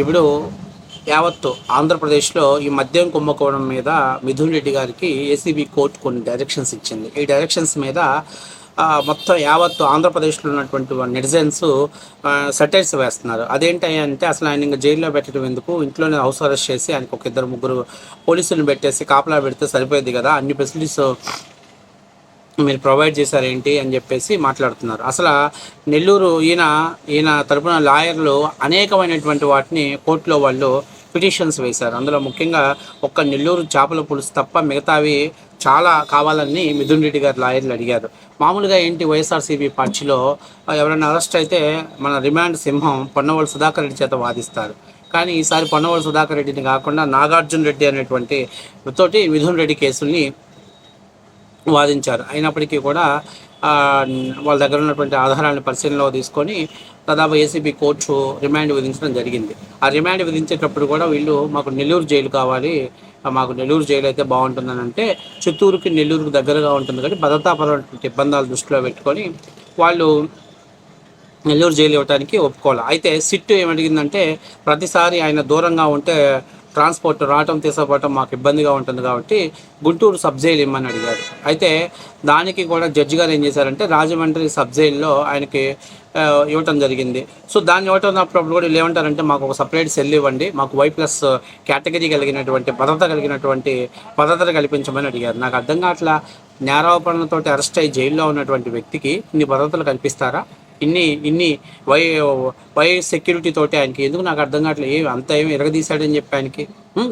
ఇప్పుడు యావత్తు ఆంధ్రప్రదేశ్లో ఈ మద్యం కుంభకోణం మీద మిథున్ రెడ్డి గారికి ఏసీబీ కోర్టు కొన్ని డైరెక్షన్స్ ఇచ్చింది. ఈ డైరెక్షన్స్ మీద మొత్తం యావత్తు ఆంధ్రప్రదేశ్లో ఉన్నటువంటి నెటిజన్స్ సెటైర్స్ వేస్తున్నారు. అదేంటి అంటే అసలు ఆయన ఇంకా జైల్లో పెట్టడం ఎందుకు? ఇంట్లోనే హౌస్ అరెస్ట్ చేసి ఆయనకు ఒక ఇద్దరు ముగ్గురు పోలీసులను పెట్టేసి కాపలా పెడితే సరిపోయేది కదా? అన్ని ఫెసిలిటీస్ మీరు ప్రొవైడ్ చేశారేంటి అని చెప్పేసి మాట్లాడుతున్నారు. అసలు నెల్లూరు ఈయన ఈయన తరపున లాయర్లు అనేకమైనటువంటి వాటిని కోర్టులో వాళ్ళు పిటిషన్స్ వేశారు. అందులో ముఖ్యంగా ఒక్క నెల్లూరు చేపల పులుసు తప్ప మిగతావి చాలా కావాలని మిథున్ రెడ్డి గారు లాయర్లు అడిగారు. మామూలుగా ఏంటి వైఎస్ఆర్సీపీ పార్టీలో ఎవరైనా అరెస్ట్ అయితే మన రిమాండ్ సింహం పొన్నవోలు సుధాకర్ రెడ్డి చేత వాదిస్తారు. కానీ ఈసారి పొన్నవోలు సుధాకర్ రెడ్డిని కాకుండా నాగార్జున రెడ్డి అనేటువంటి తోటి మిథున్ రెడ్డి కేసుల్ని వాదించారు. అయినప్పటికీ కూడా వాళ్ళ దగ్గర ఉన్నటువంటి ఆధారాలను పరిశీలనలో తీసుకొని దాదాపు ఏసీబీ కోర్టు రిమాండ్ విధించడం జరిగింది. ఆ రిమాండ్ విధించేటప్పుడు కూడా వీళ్ళు మాకు నెల్లూరు జైలు కావాలి మాకు నెల్లూరు జైలు అయితే బాగుంటుందని అంటే చిత్తూరుకి నెల్లూరుకి దగ్గరగా ఉంటుంది కాబట్టి భద్రతాపరమైనటువంటి ఇబ్బందాలు దృష్టిలో పెట్టుకొని వాళ్ళు నెల్లూరు జైలు ఇవ్వడానికి ఒప్పుకోవాలి. అయితే సిట్ ఏమడిగిందంటే ప్రతిసారి ఆయన దూరంగా ఉంటే ట్రాన్స్పోర్ట్ రావటం తీసుకుపోవటం మాకు ఇబ్బందిగా ఉంటుంది కాబట్టి గుంటూరు సబ్ జైలు ఇమ్మని అడిగారు. అయితే దానికి కూడా జడ్జి గారు ఏం చేశారంటే రాజమండ్రి సబ్ జైల్లో ఆయనకి ఇవ్వటం జరిగింది. సో దాన్ని ఇవ్వటం అప్పుడు కూడా వీళ్ళు ఏమంటారంటే మాకు ఒక సపరేట్ సెల్ ఇవ్వండి మాకు వై ప్లస్ కేటగిరీ కలిగినటువంటి భద్రత కలిగినటువంటి భద్రత కల్పించమని అడిగారు. నాకు అర్థం కావట్లా నేరారోపణలతోటి అరెస్ట్ అయ్యి జైల్లో ఉన్నటువంటి వ్యక్తికి ఇన్ని భద్రతలు కల్పిస్తారా? ఇన్ని ఇన్ని వై వై సెక్యూరిటీ తోటి ఆయనకి. ఎందుకు నాకు అర్థం కావట్లేదు? అంత ఏమి ఎరగదీశాడని చెప్పి ఆయనకి.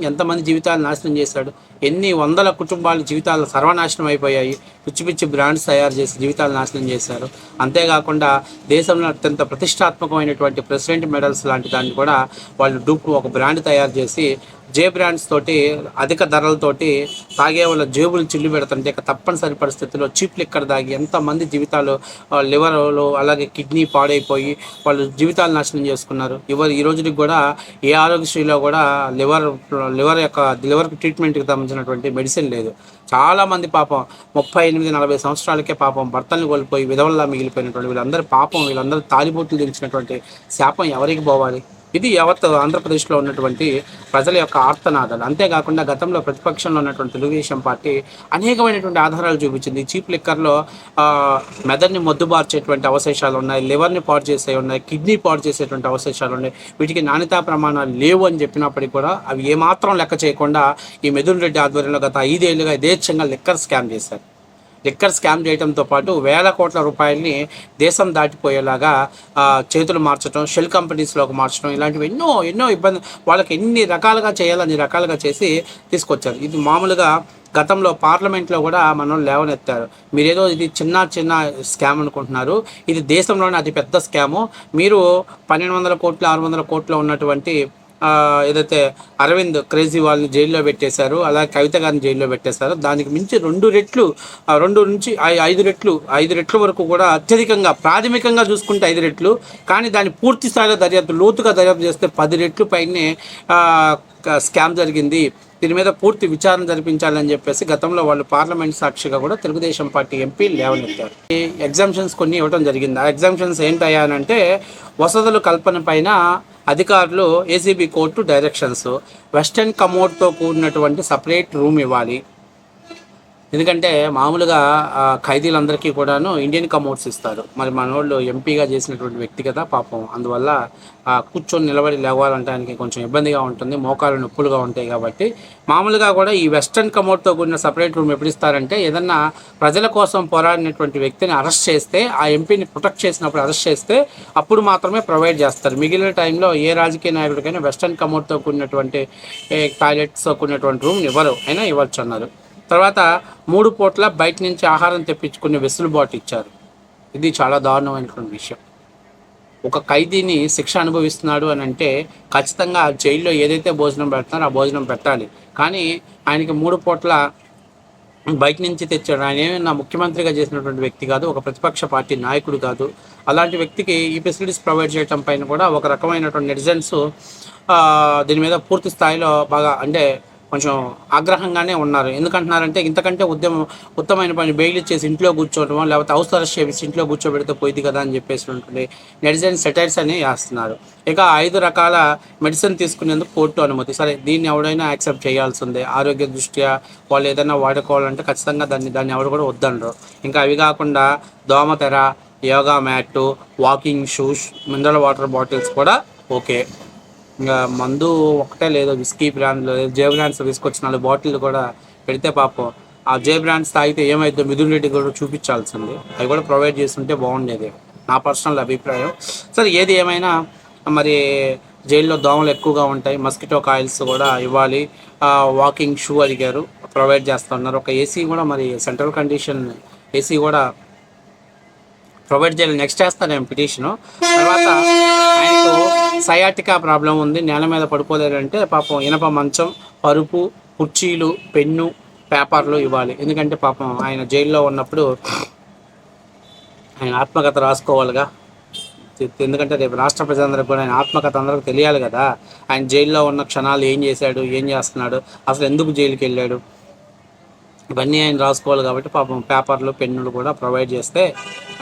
ఎంతమంది జీవితాలు నాశనం చేశాడు? ఎన్ని వందల కుటుంబాల జీవితాలు సర్వనాశనం అయిపోయాయి? పిచ్చి పిచ్చి బ్రాండ్స్ తయారు చేసి జీవితాలు నాశనం చేశారు. అంతేకాకుండా దేశంలో అత్యంత ప్రతిష్టాత్మకమైనటువంటి ప్రెసిడెంట్ మెడల్స్ లాంటి దాన్ని కూడా వాళ్ళు డూప్ ఒక బ్రాండ్ తయారు చేసి జే బ్రాండ్స్ తోటి అధిక ధరలతోటి తాగే వాళ్ళ జేబులు చిల్లు పెడుతుంటే ఇక తప్పనిసరి పరిస్థితుల్లో చీప్ లిక్కర్ దాగి ఎంతమంది జీవితాలు లివర్లో అలాగే కిడ్నీ పాడైపోయి వాళ్ళు జీవితాలు నాశనం చేసుకున్నారు. ఇవరు ఈ రోజుకి కూడా ఏ ఆరోగ్యశ్రీలో కూడా లివర్ లివర్ యొక్క లివర్కి ట్రీట్మెంట్కి సంబంధించినటువంటి మెడిసిన్ లేదు. చాలా మంది పాపం ముప్పై ఎనిమిది నలభై సంవత్సరాలకే పాపం భర్తలను కోల్పోయి విధవల్లా మిగిలిపోయినటువంటి వీళ్ళందరూ పాపం వీళ్ళందరూ తాలిబోట్లు దించినటువంటి శాపం ఎవరికి పోవాలి? ఇది యావత్ ఆంధ్రప్రదేశ్లో ఉన్నటువంటి ప్రజల యొక్క ఆర్తనాదాలు. అంతేకాకుండా గతంలో ప్రతిపక్షంలో ఉన్నటువంటి తెలుగుదేశం పార్టీ అనేకమైనటువంటి ఆధారాలు చూపించింది. చీప్ లిక్కర్లో మెదడుని మొద్దుబార్చేటువంటి అవశేషాలు ఉన్నాయి లివర్ని పాడు చేసే ఉన్నాయి కిడ్నీ పాడు చేసేటువంటి అవశేషాలు ఉన్నాయి. వీటికి నాణ్యతా ప్రమాణాలు లేవు అని చెప్పినప్పటికీ కూడా అవి ఏమాత్రం లెక్క చేయకుండా ఈ మిథున్ రెడ్డి ఆధ్వర్యంలో గత ఐదేళ్ళుగా యథేచ్ఛంగా లిక్కర్ స్కామ్ చేశారు. లిక్కర్ స్కామ్ చేయడంతో పాటు వేల కోట్ల రూపాయలని దేశం దాటిపోయేలాగా చేతులు మార్చడం షెల్ కంపెనీస్లోకి మార్చడం ఇలాంటివి ఎన్నో ఎన్నో ఇబ్బంది వాళ్ళకి ఎన్ని రకాలుగా చేయాలని రకాలుగా చేసి తీసుకొచ్చారు. ఇది మామూలుగా గతంలో పార్లమెంట్లో కూడా మనం లేవనెత్తారు. మీరేదో ఇది చిన్న చిన్న స్కామ్ అనుకుంటున్నారు. ఇది దేశంలోనే అతి పెద్ద స్కాము. మీరు పన్నెండు వందల కోట్లు ఆరు వందల కోట్లు ఉన్నటువంటి ఏదైతే అరవింద్ క్రేజీ వాళ్ళని జైల్లో పెట్టేశారు అలాగే కవిత గారిని జైల్లో పెట్టేశారు. దానికి మించి రెండు రెట్లు రెండు నుంచి ఐ- ఐదు రెట్లు ఐదు రెట్ల వరకు కూడా అత్యధికంగా ప్రాథమికంగా చూసుకుంటే ఐదు రెట్లు. కానీ దాన్ని పూర్తి స్థాయిలో దర్యాప్తు లోతుగా దర్యాప్తు చేస్తే పది రెట్లు పైనే స్కామ్ జరిగింది. దీని మీద పూర్తి విచారణ జరిపించాలని చెప్పేసి గతంలో వాళ్ళు పార్లమెంట్ సాక్షిగా కూడా తెలుగుదేశం పార్టీ ఎంపీ లేవనెత్తారు. ఈ ఎగ్జామ్షన్స్ కొన్ని ఇవ్వడం జరిగింది. ఆ ఎగ్జామ్షన్స్ ఏంటయ్యానంటే వసతుల కల్పన పైన అధికారులు ఏసీబీ కోర్టు డైరెక్షన్స్ వెస్టర్న్ కమోడ్తో కూడినటువంటి సపరేట్ రూమ్ ఇవ్వాలి. ఎందుకంటే మామూలుగా ఖైదీలందరికీ కూడాను ఇండియన్ కమోట్స్ ఇస్తారు. మరి మన వాళ్ళు ఎంపీగా చేసినటువంటి వ్యక్తి కదా పాపం. అందువల్ల కూర్చొని నిలబడి లేవాలంటే ఆయనకి కొంచెం ఇబ్బందిగా ఉంటుంది మోకాలు నొప్పులుగా ఉంటాయి కాబట్టి. మామూలుగా కూడా ఈ వెస్టర్న్ కమోట్తో కూడిన సపరేట్ రూమ్ ఎప్పుడు ఇస్తారంటే ఏదన్నా ప్రజల కోసం పోరాడినటువంటి వ్యక్తిని అరెస్ట్ చేస్తే ఆ ఎంపీని ప్రొటెక్ట్ చేసినప్పుడు అరెస్ట్ చేస్తే అప్పుడు మాత్రమే ప్రొవైడ్ చేస్తారు. మిగిలిన టైంలో ఏ రాజకీయ నాయకుడికైనా వెస్టర్న్ కమోట్తో కూడినటువంటి టాయిలెట్స్తో కూడినటువంటి రూమ్ ఇవ్వరు. అయినా ఇవ్వచ్చు అన్నారు. తర్వాత మూడు పూట్ల బయట నుంచి ఆహారం తెప్పించుకునే వెసులుబాటు ఇచ్చారు. ఇది చాలా దారుణమైనటువంటి విషయం. ఒక ఖైదీని శిక్ష అనుభవిస్తున్నాడు అని అంటే ఖచ్చితంగా ఆ జైల్లో ఏదైతే భోజనం పెడుతున్నారో ఆ భోజనం పెట్టాలి. కానీ ఆయనకి మూడు పూట్ల బయట నుంచి తెచ్చాడు. ఆయన ఏమైనా ముఖ్యమంత్రిగా చేసినటువంటి వ్యక్తి కాదు ఒక ప్రతిపక్ష పార్టీ నాయకుడు కాదు. అలాంటి వ్యక్తికి ఈ ఫెసిలిటీస్ ప్రొవైడ్ చేయడం పైన కూడా ఒక రకమైనటువంటి నెటిజన్స్ దీని మీద పూర్తి స్థాయిలో బాగా అంటే కొంచెం ఆగ్రహంగానే ఉన్నారు. ఎందుకంటున్నారంటే ఇంతకంటే ఉద్యమం ఉత్తమైన పని బెయిల్ ఇచ్చేసి ఇంట్లో కూర్చోవడం లేకపోతే హౌస్ అరెస్ట్ చేసి ఇంట్లో కూర్చోబెడితే పోయింది కదా అని చెప్పేసి ఉంటుంది. నెటిజన్ సెటైర్స్ అని వేస్తున్నారు. ఇక ఐదు రకాల మెడిసిన్ తీసుకునేందుకు కోర్టు అనుమతి. సరే దీన్ని ఎవడైనా యాక్సెప్ట్ చేయాల్సిందే. ఆరోగ్య దృష్ట్యా వాళ్ళు ఏదైనా వాడుకోవాలంటే ఖచ్చితంగా దాన్ని దాన్ని ఎవరు కూడా వద్దనరు. ఇంకా అవి కాకుండా దోమతెర yoga mat walking shoes mineral water bottles కూడా ఓకే. ఇంకా మందు ఒకటే లేదు విస్కీ బ్రాండ్లు జే బ్రాండ్స్ తీసుకొచ్చిన నాలుగు బాటిల్ కూడా పెడితే పాపం ఆ జే బ్రాండ్స్ తాగితే ఏమైందో మిథున్ రెడ్డి కూడా చూపించాల్సింది. అవి కూడా ప్రొవైడ్ చేస్తుంటే బాగుండేది నా పర్సనల్ అభిప్రాయం. సరే ఏది ఏమైనా మరి జైల్లో దోమలు ఎక్కువగా ఉంటాయి మస్కిటో కాయిల్స్ కూడా ఇవ్వాలి. వాకింగ్ షూ అడిగారు ప్రొవైడ్ చేస్తున్నారు ఒక ఏసీ కూడా మరి సెంట్రల్ కండిషన్ ఏసీ కూడా ప్రొవైడ్ చేయాలి. నెక్స్ట్ చేస్తాను నేను పిటిషను. తర్వాత ఆయనకు సయాటికా ప్రాబ్లం ఉంది. నేల మీద పడిపోలేదంటే పాపం ఇనప మంచం పరుపు కుర్చీలు పెన్ను పేపర్లు ఇవ్వాలి. ఎందుకంటే పాపం ఆయన జైల్లో ఉన్నప్పుడు ఆయన ఆత్మకథ రాసుకోవాలిగా. ఎందుకంటే రేపు రాష్ట్ర ప్రజలందరికీ కూడా ఆయన ఆత్మకథ అందరికి తెలియాలి కదా. ఆయన జైల్లో ఉన్న క్షణాలు ఏం చేశాడు ఏం చేస్తున్నాడు అసలు ఎందుకు జైలుకి వెళ్ళాడు ఇవన్నీ ఆయన రాసుకోవాలి కాబట్టి పాపం పేపర్లు పెన్నులు కూడా ప్రొవైడ్ చేస్తే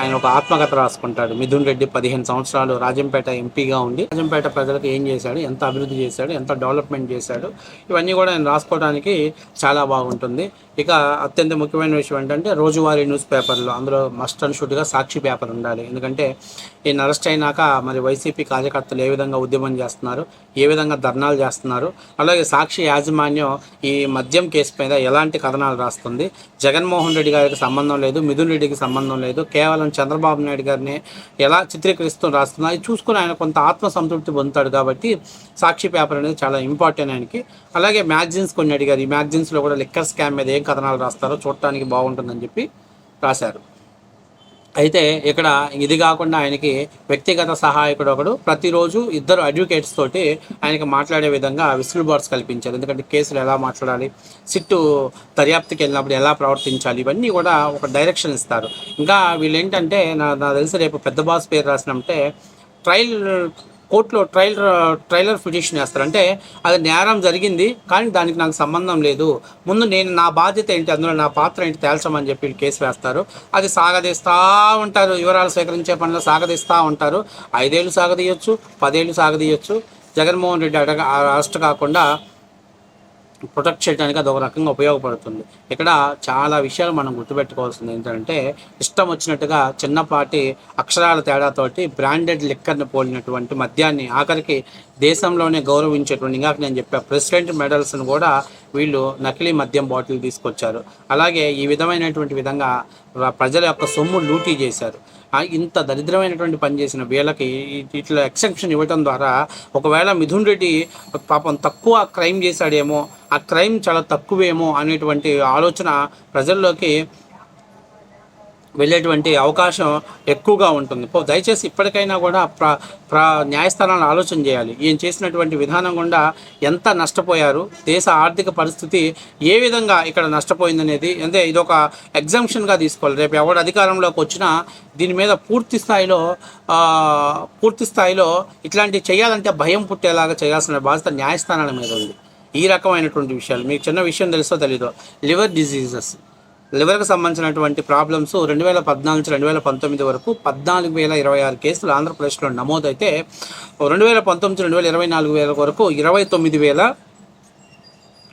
ఆయన ఒక ఆత్మకథ రాసుకుంటాడు. మిథున్ రెడ్డి పదిహేను సంవత్సరాలు రాజంపేట ఎంపీగా ఉండి రాజంపేట ప్రజలకు ఏం చేశాడు ఎంత అభివృద్ధి చేశాడు ఎంత డెవలప్మెంట్ చేశాడు ఇవన్నీ కూడా ఆయన రాసుకోవడానికి చాలా బాగుంటుంది. ఇక అత్యంత ముఖ్యమైన విషయం ఏంటంటే రోజువారీ న్యూస్ పేపర్లు అందులో మస్ట్ అండ్ షుడ్గా సాక్షి పేపర్ ఉండాలి. ఎందుకంటే ఈయన అరెస్ట్ అయినాక మరి వైసీపీ కార్యకర్తలు ఏ విధంగా ఉద్యమం చేస్తున్నారు ఏ విధంగా ధర్నాలు చేస్తున్నారు అలాగే సాక్షి యాజమాన్యం ఈ మద్యం కేసు మీద ఎలాంటి కథనాలు వస్తుంది. జగన్మోహన్ రెడ్డి గారికి సంబంధం లేదు మిథున్ రెడ్డికి సంబంధం లేదు. కేవలం చంద్రబాబు నాయుడు గారిని ఎలా చిత్రీకరిస్తూ రాస్తున్నా అది చూసుకుని ఆయన కొంత ఆత్మ సంతృప్తి పొందుతాడు కాబట్టి సాక్షి పేపర్ అనేది చాలా ఇంపార్టెంట్ ఆయనకి. అలాగే మ్యాగజైన్స్ కొన్ని అడిగారు. ఈ మ్యాగజైన్స్లో కూడా లిక్కర్ స్కామ్ మీద ఏం కథనాలు రాస్తారో చూడటానికి బాగుంటుందని చెప్పి రాశారు. అయితే ఇక్కడ ఇది కాకుండా ఆయనకి వ్యక్తిగత సహాయకుడు ఒకడు. ప్రతిరోజు ఇద్దరు అడ్వకేట్స్ తోటి ఆయనకి మాట్లాడే విధంగా విసిల్ బార్డ్స్ కల్పించారు. ఎందుకంటే కేసులు ఎలా మాట్లాడాలి సిట్టు దర్యాప్తుకి వెళ్ళినప్పుడు ఎలా ప్రవర్తించాలి ఇవన్నీ కూడా ఒక డైరెక్షన్ ఇస్తారు. ఇంకా వీళ్ళు ఏంటంటే నా నాకు తెలిసి రేపు పెద్ద బాస్ పేరు రాసినంటే ట్రయల్ కోర్టులో ట్రయల్ ట్రైలర్ పిటిషన్ వేస్తారు. అంటే అది నేరం జరిగింది కానీ దానికి నాకు సంబంధం లేదు. ముందు నేను నా బాధ్యత ఏంటి అందులో నా పాత్ర ఏంటి తేల్చమని చెప్పి కేసు వేస్తారు. అది సాగదీస్తూ ఉంటారు వివరాలు సేకరించే పనిలో సాగదీస్తూ ఉంటారు. ఐదేళ్ళు సాగదీయొచ్చు పదేళ్ళు సాగదీయొచ్చు. జగన్మోహన్ రెడ్డి అడగ అరెస్ట్ కాకుండా ప్రొటెక్ట్ చేయడానికి అది ఒక రకంగా ఉపయోగపడుతుంది. ఇక్కడ చాలా విషయాలు మనం గుర్తుపెట్టుకోవాల్సింది ఏంటంటే ఇష్టం వచ్చినట్టుగా చిన్నపాటి అక్షరాల తేడాతోటి బ్రాండెడ్ లిక్కర్ని పోలినటువంటి మద్యాన్ని ఆఖరికి దేశంలోనే గౌరవించేటువంటి ఇంకా నేను చెప్పా ప్రెసిడెంట్ మెడల్స్ను కూడా వీళ్ళు నకిలీ మద్యం బాటిల్ తీసుకొచ్చారు. అలాగే ఈ విధమైనటువంటి విధంగా ప్రజల యొక్క సొమ్ము లూటీ చేశారు. ఇంత దరిద్రమైనటువంటి పని చేసిన వీళ్ళకి ఇట్లా ఎక్సెప్షన్ ఇవ్వటం ద్వారా ఒకవేళ మిథున్ రెడ్డి పాపం తక్కువ క్రైమ్ చేశాడేమో ఆ క్రైమ్ చాలా తక్కువేమో అనేటువంటి ఆలోచన ప్రజల్లోకి వెళ్ళేటువంటి అవకాశం ఎక్కువగా ఉంటుంది. పో- దయచేసి ఇప్పటికైనా కూడా ప్ర ప్ర న్యాయస్థానాలు ఆలోచన చేయాలి. ఈయన చేసినటువంటి విధానం గుండా ఎంత నష్టపోయారు దేశ ఆర్థిక పరిస్థితి ఏ విధంగా ఇక్కడ నష్టపోయిందనేది అంటే ఇది ఒక ఎగ్జామ్షన్గా తీసుకోవాలి. రేపు ఎవడు అధికారంలోకి వచ్చినా దీని మీద పూర్తి స్థాయిలో పూర్తి స్థాయిలో ఇట్లాంటివి చేయాలంటే భయం పుట్టేలాగా చేయాల్సిన బాధ్యత న్యాయస్థానాల మీద ఉంది. ఈ రకమైనటువంటి విషయాలు మీకు చిన్న విషయం తెలుసో తెలీదో లివర్ డిసీజెస్. లివర్కి సంబంధించినటువంటి ప్రాబ్లమ్స్ రెండు వేల పద్నాలుగు నుంచి రెండు వేల పంతొమ్మిది వరకు పద్నాలుగు వేల ఇరవై ఆరు కేసులు ఆంధ్రప్రదేశ్లో నమోదైతే రెండు వేల పంతొమ్మిది రెండు వేల ఇరవై నాలుగు వేల వరకు ఇరవై తొమ్మిది వేల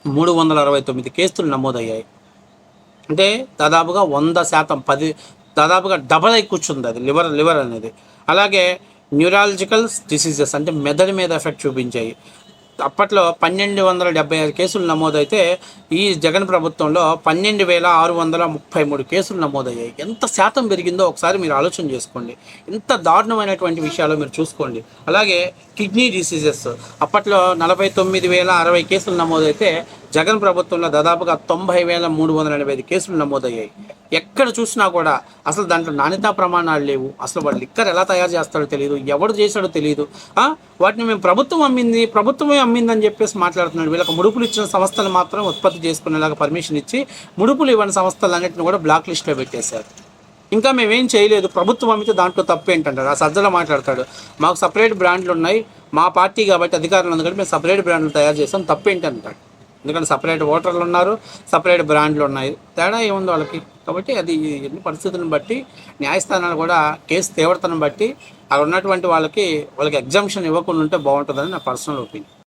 మూడు వందల అరవై తొమ్మిది కేసులు నమోదయ్యాయి. అంటే దాదాపుగా వంద శాతం పది దాదాపుగా డబల్ అయి కూర్చుంది అది లివర్ లివర్ అనేది. అలాగే న్యూరాలజికల్ డిసీజెస్ అంటే మెదడు మీద ఎఫెక్ట్ చూపించాయి. అప్పట్లో పన్నెండు వందల డెబ్బై ఆరు కేసులు నమోదైతే ఈ జగన్ ప్రభుత్వంలో పన్నెండు వేల ఆరు వందల ముప్పై మూడు కేసులు నమోదయ్యాయి. ఎంత శాతం పెరిగిందో ఒకసారి మీరు ఆలోచన చేసుకోండి. ఎంత దారుణమైనటువంటి విషయాలు మీరు చూసుకోండి. అలాగే కిడ్నీ డిసీజెస్ అప్పట్లో నలభై తొమ్మిది వేల అరవై కేసులు నమోదైతే జగన్ ప్రభుత్వంలో దాదాపుగా తొంభై వేల మూడు వందల ఎనభై ఐదు కేసులు నమోదయ్యాయి. ఎక్కడ చూసినా కూడా అసలు దాంట్లో నాణ్యతా ప్రమాణాలు లేవు. అసలు వాళ్ళు లిక్కర్ ఎలా తయారు చేస్తాడో తెలియదు ఎవడు చేశాడో తెలియదు వాటిని మేము ప్రభుత్వం అమ్మింది ప్రభుత్వమే అమ్మిందని చెప్పేసి మాట్లాడుతున్నాడు. వీళ్ళకి ముడుపులు ఇచ్చిన సంస్థలు మాత్రం ఉత్పత్తి చేసుకునేలాగా పర్మిషన్ ఇచ్చి ముడుపులు ఇవ్వని సంస్థలన్నింటిని కూడా బ్లాక్ లిస్ట్లో పెట్టేశారు. ఇంకా మేమేం చేయలేదు. ప్రభుత్వం అమ్మితే దాంట్లో తప్పేంటంటారు ఆ సజ్జలో మాట్లాడతాడు. మాకు సపరేట్ బ్రాండ్లు ఉన్నాయి. మా పార్టీ కాబట్టి అధికారంలో ఉంది కాబట్టి మేము సపరేట్ బ్రాండ్లు తయారు చేస్తాం తప్పేంటంటాడు ఎందుకంటే సపరేట్ ఓటర్లు ఉన్నారు సపరేట్ బ్రాండ్లు ఉన్నాయి. తేడా ఏముంది వాళ్ళకి? కాబట్టి అది ఎన్ని పరిస్థితులను బట్టి న్యాయస్థానాలు కూడా కేసు తీవ్రతను బట్టి అక్కడ ఉన్నటువంటి వాళ్ళకి వాళ్ళకి ఎగ్జామ్షన్ ఇవ్వకుండా ఉంటే బాగుంటుందని నా పర్సనల్ ఒపీనియన్